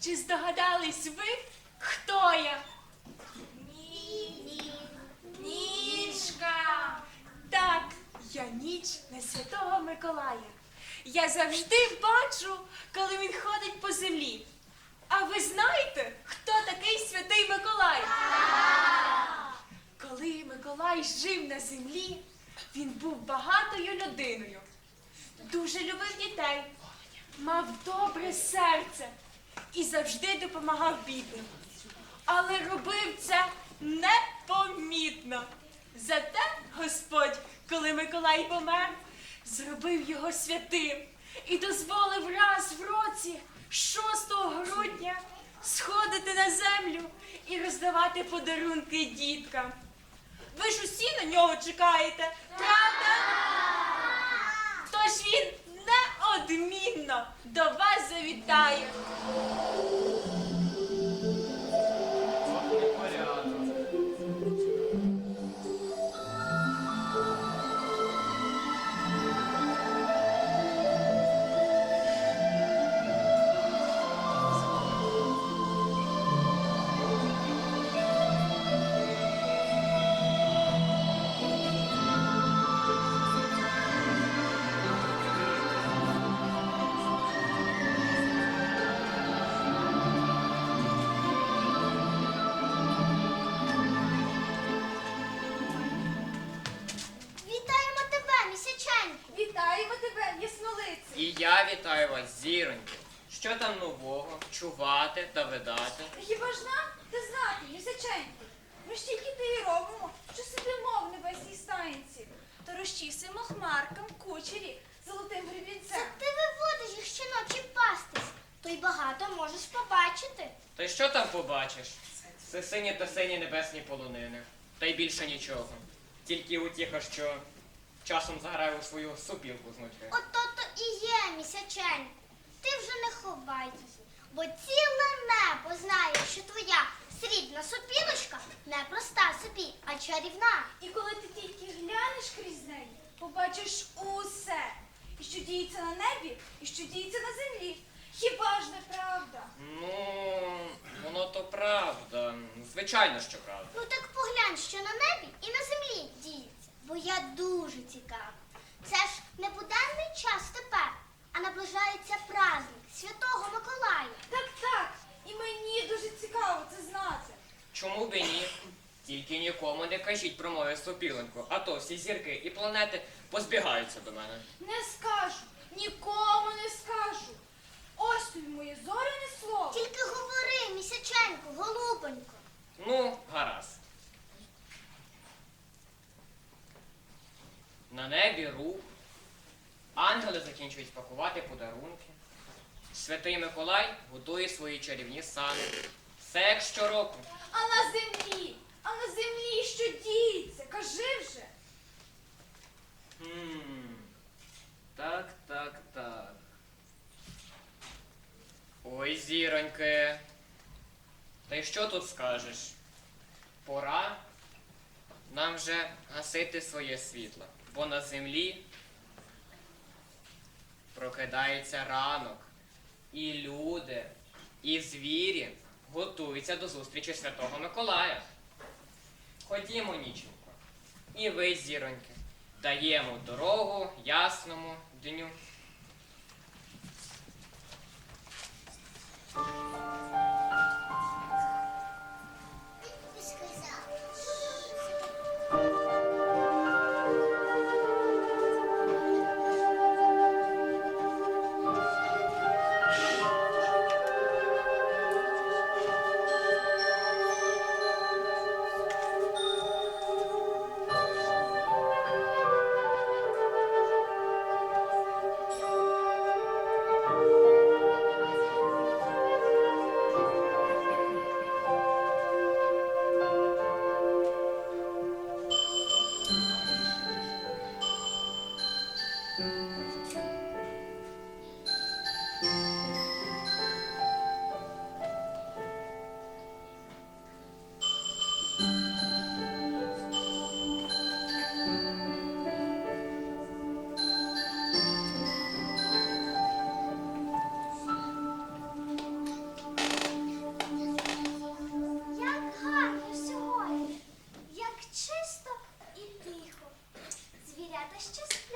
Чи здогадались ви, хто я? Ні, ні. Ніжка. Так, я ніч на Святого Миколая. Я завжди бачу, коли він ходить по землі. А ви знаєте, хто такий святий Миколай? Коли Миколай жив на землі, він був багатою людиною, дуже любив дітей, мав добре серце і завжди допомагав бідним. Але робив це непомітно. Зате Господь, коли Миколай помер, зробив його святим і дозволив раз в році, 6 грудня, сходити на землю і роздавати подарунки діткам. Ви ж усі на нього чекаєте, правда? Тож він неодмінно до вас завітає. Я вітаю вас, зіроньки. Що там нового? Чувати та видати? Хіба ж нам ти знати, місяченьку? Ми ж тільки те й робимо, що сидимо в небесній стаїнці, та розчісуємо хмаркам кучері золотим Це гребінцем. ти виводиш їх щоночі пастись, то й багато можеш побачити. Та й що там побачиш? Це сині та сині небесні полонини. Та й більше нічого. Тільки утіха, що часом заграю у свою супілку з ночі. Ото то і є, місяченьку. Ти вже не ховайся, бо ціле небо знає, що твоя срібна сопілочка не проста собі, а чарівна. І коли ти тільки глянеш крізь неї, побачиш усе. І що діється на небі, і що діється на землі. Хіба ж не правда? Ну, воно то правда. Звичайно, що правда. Ну так поглянь, що на небі і на землі діється. Бо я дуже цікава. Це ж не буденний час тепер, а наближається праздник Святого Миколая. Так, так. І мені дуже цікаво це знати. Чому б і ні? Тільки нікому не кажіть про мою сопіленьку, а то всі зірки і планети позбігаються до мене. Не скажу, нікому не скажу. Ось тобі моє зоряне слово. Тільки говори, місяченьку, голубонько. Ну, гаразд. На небі рух. Закінчують пакувати подарунки. Святий Миколай готує свої чарівні сани. Все як щороку. А на землі, а на землі що діється? Кажи вже. Хм. Так, так, так. Ой, зіроньки. Та й що тут скажеш? Пора нам вже гасити своє світло, бо на землі прокидається ранок. І люди, і звірі готуються до зустрічі Святого Миколая. Ходімо, ніченько, і ви, зіроньки, даємо дорогу ясному дню. It's just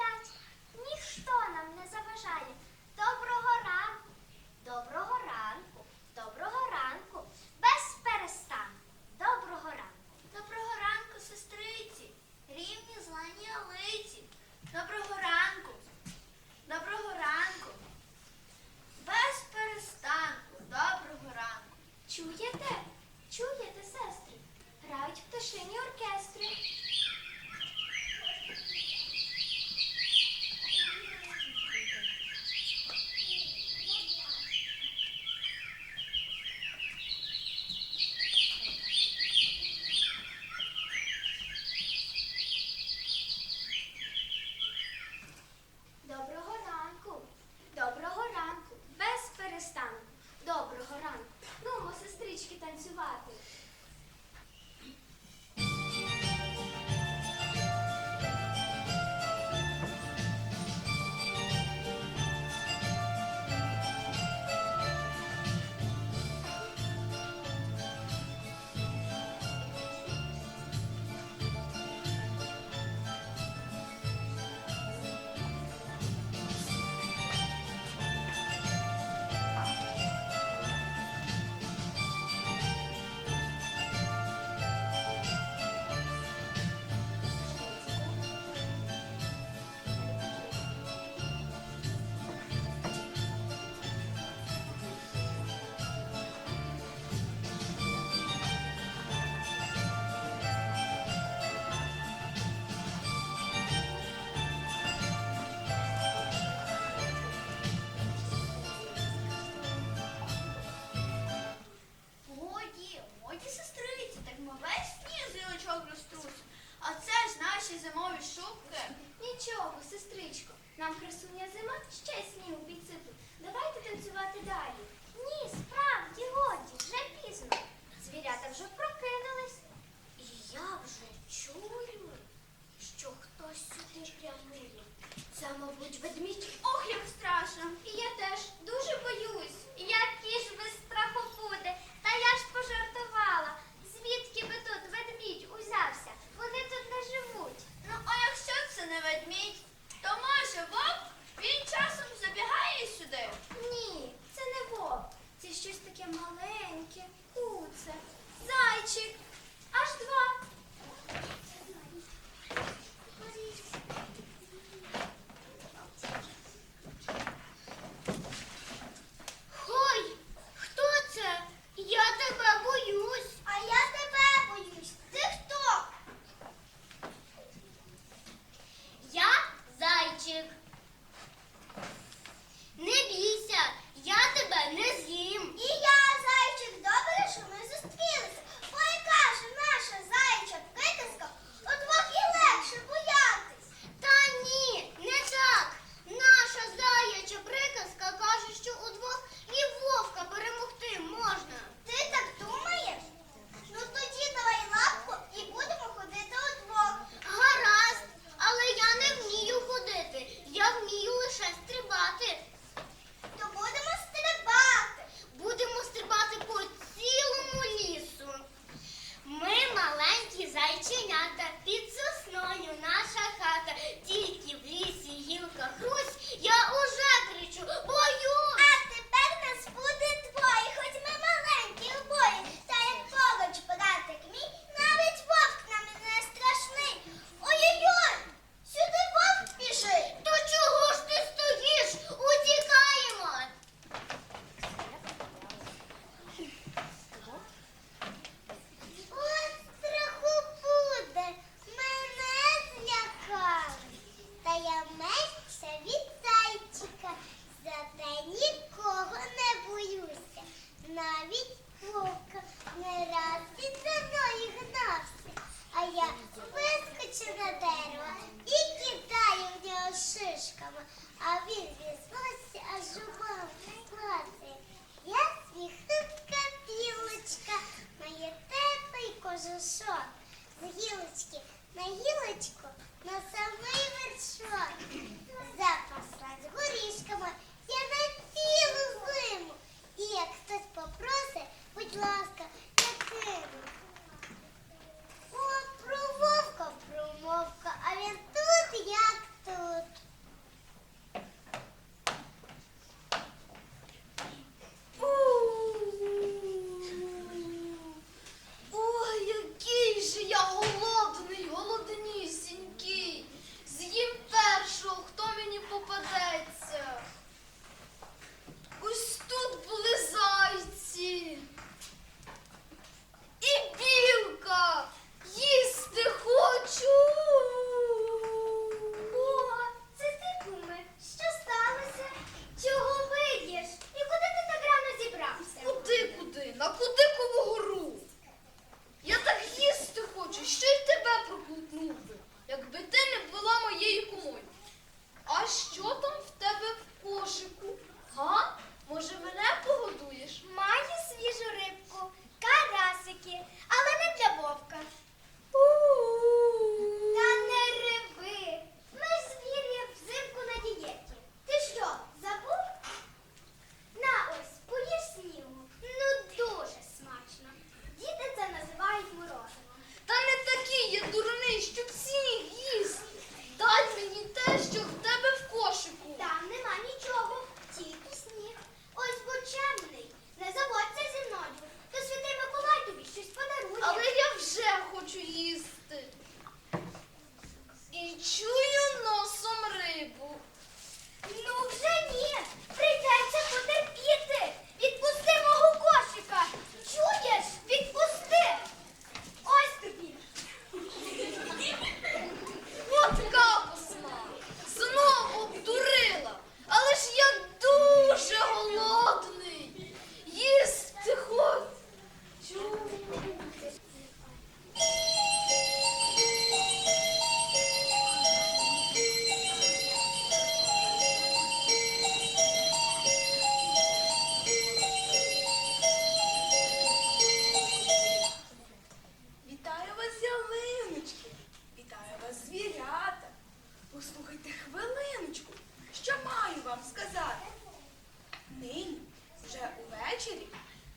Нічого, сестричко, нам красуня зима ще снігу підсипить.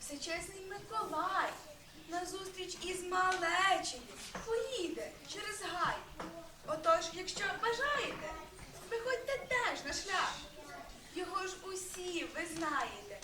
Це чесний Миколай на зустріч із малечею поїде через гай. Отож, якщо бажаєте, виходьте теж на шлях. Його ж усі ви знаєте.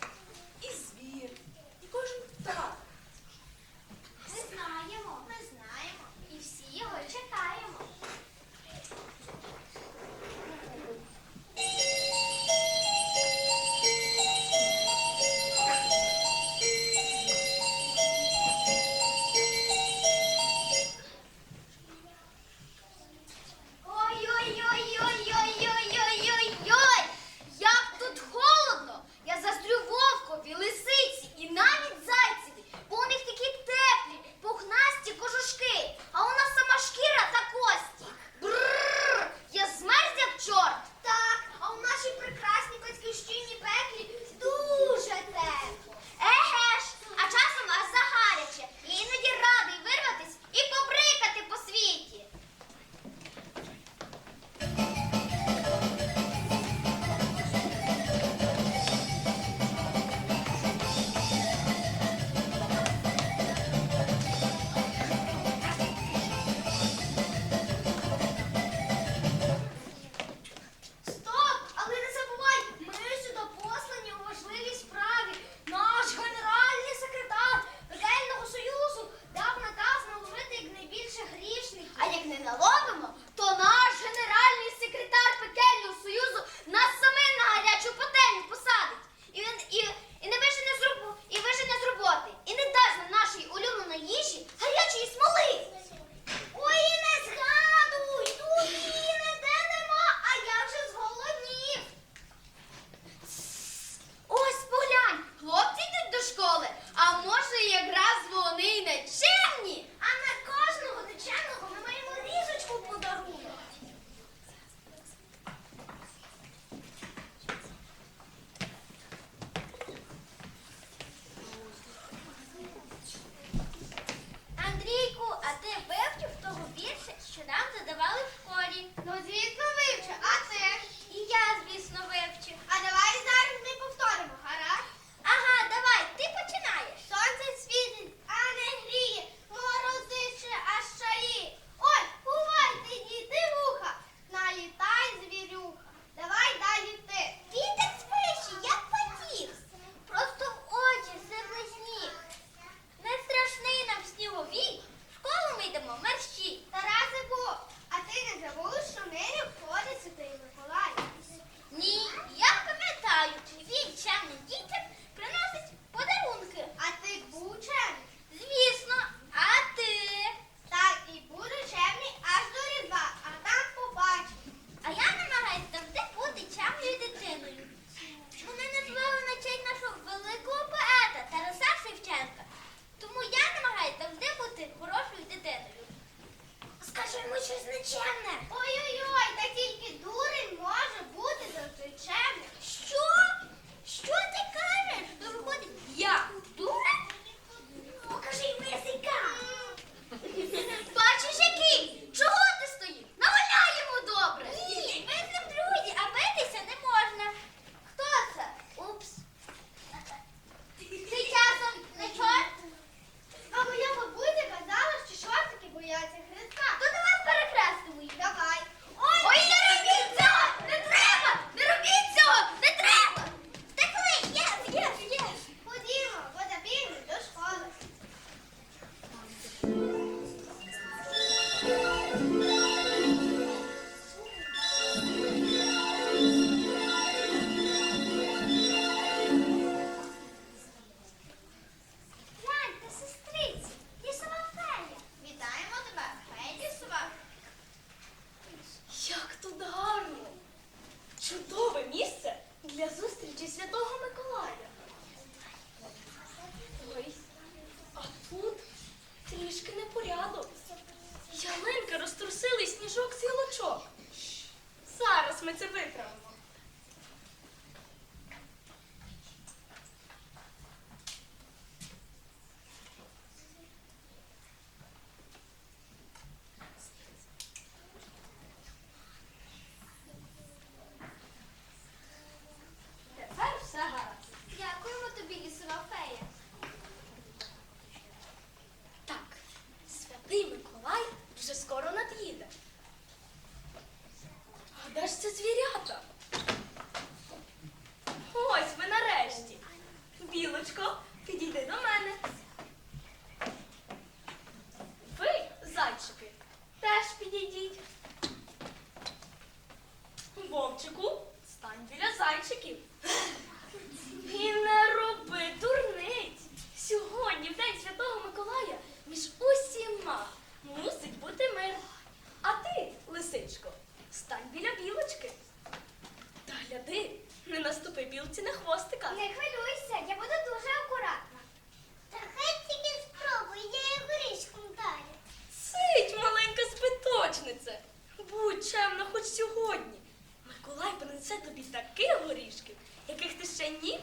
Це тобі таких горішків, яких ти ще ні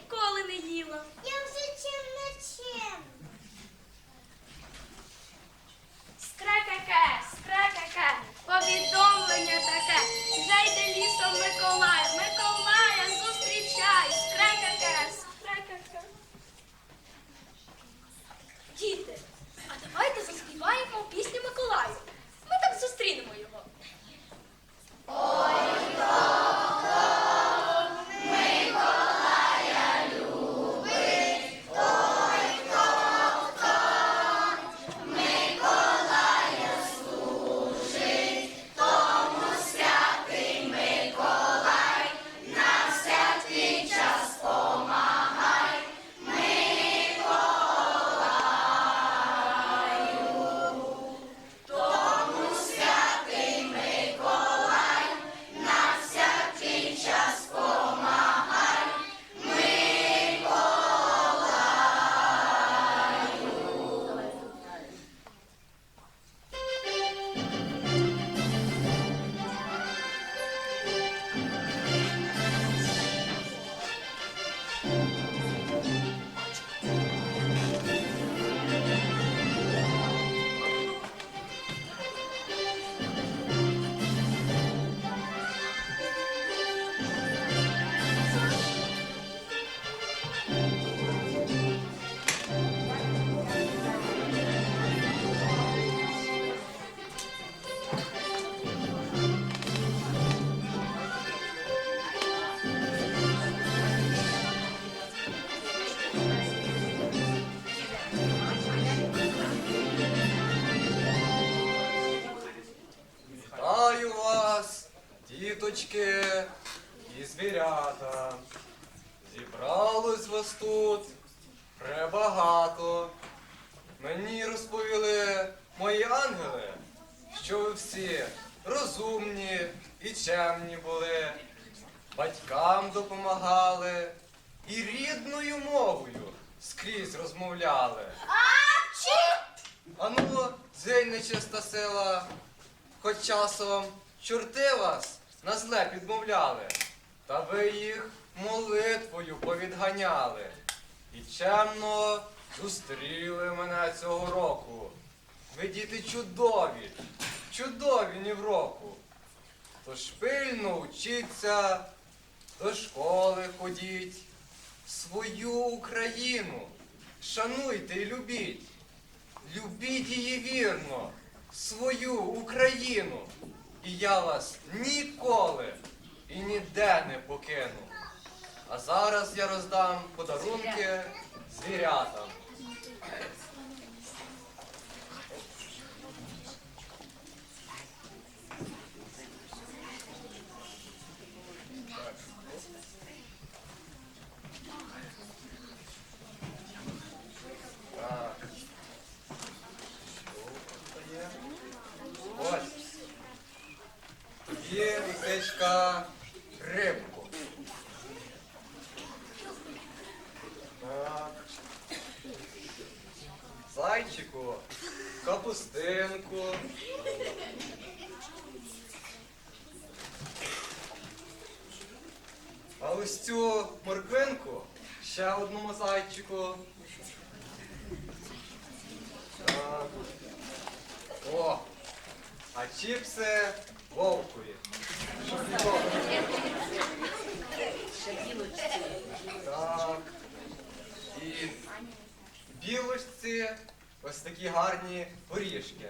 Мені розповіли мої ангели, що ви всі розумні і чемні були, батькам допомагали і рідною мовою скрізь розмовляли. Ану, дзень нечиста сила, хоч часом чорти вас на зле підмовляли, та ви їх молитвою повідганяли. І чемно зустріли мене цього року. Ви діти чудові, чудові ні в року. Тож пильно вчіться, до школи ходіть, свою Україну шануйте і любіть. Любіть її вірно, свою Україну. І я вас ніколи і ніде не покину. А зараз я роздам подарунки звірятам. Так. Що є? Ось. Є лисичка рибку. Так. Зайчику, капустинку. А ось цю морквинку ще одному зайчику. Так. О, а чіпси вовкові. Щоб нікого. Так. І білочці ось такі гарні горішки.